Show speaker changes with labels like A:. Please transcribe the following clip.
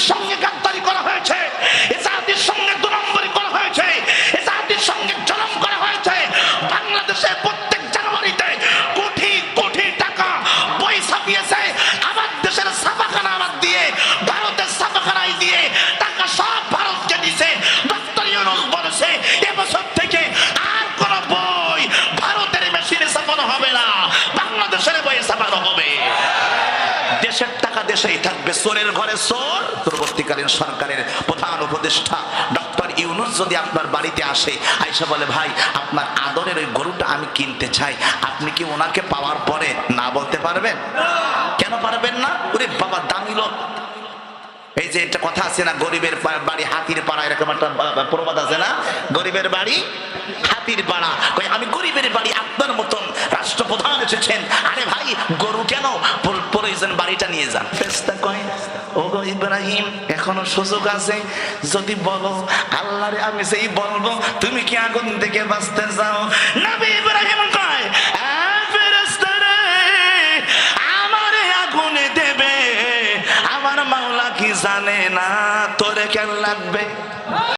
A: জাতির সঙ্গে গাদ্দারি করা হয়েছে। এ জাতির সঙ্গে দু নম্বরই করা হয়েছে। এ জাতির সঙ্গে জলম করা হয়েছে। বাংলাদেশের দেশের টাকা দেশেই থাকবে। চোরের ঘরে চোর পূর্ববর্তীকালীন সরকারের প্রধান উপদেষ্টা ডক্টর ইউনুস যদি আপনার বাড়িতে আসে আইসা বলে, ভাই, আপনার আদরের ওই গরুটা আমি কিনতে চাই। আপনি কি ওনাকে পাওয়ার পরে না বলতে পারবেন? কেন পারবেন না? ওরে বাবা, দামি লোক। এই যে একটা কথা আছে না, গরিবের বাড়ি হাতির পাড়া, এরকম একটা প্রবাদ আছে না? গরিবের বাড়ি, হাতির পাড়া। আমি গরিবের বাড়ি আপনার মতন রাষ্ট্রপ্রধান এসেছেন। আরে ভাই, গরু কেন? প্রয়োজন বাড়িটা নিয়ে যান। ফেরেশতা কয় ও গো ইব্রাহিম এখনও সুযোগ আছে? যদি বলো আল্লাহরে আমি সেই বলব তুমি কি আগুন থেকে বাঁচতে চাও? নবী ইব্রাহিম কয় "হ্যাঁ, ফেরেশতা রে, আমারে আগুনে দেবে। আমার মাওলা কি জানে না তোরে কেন লাগবে?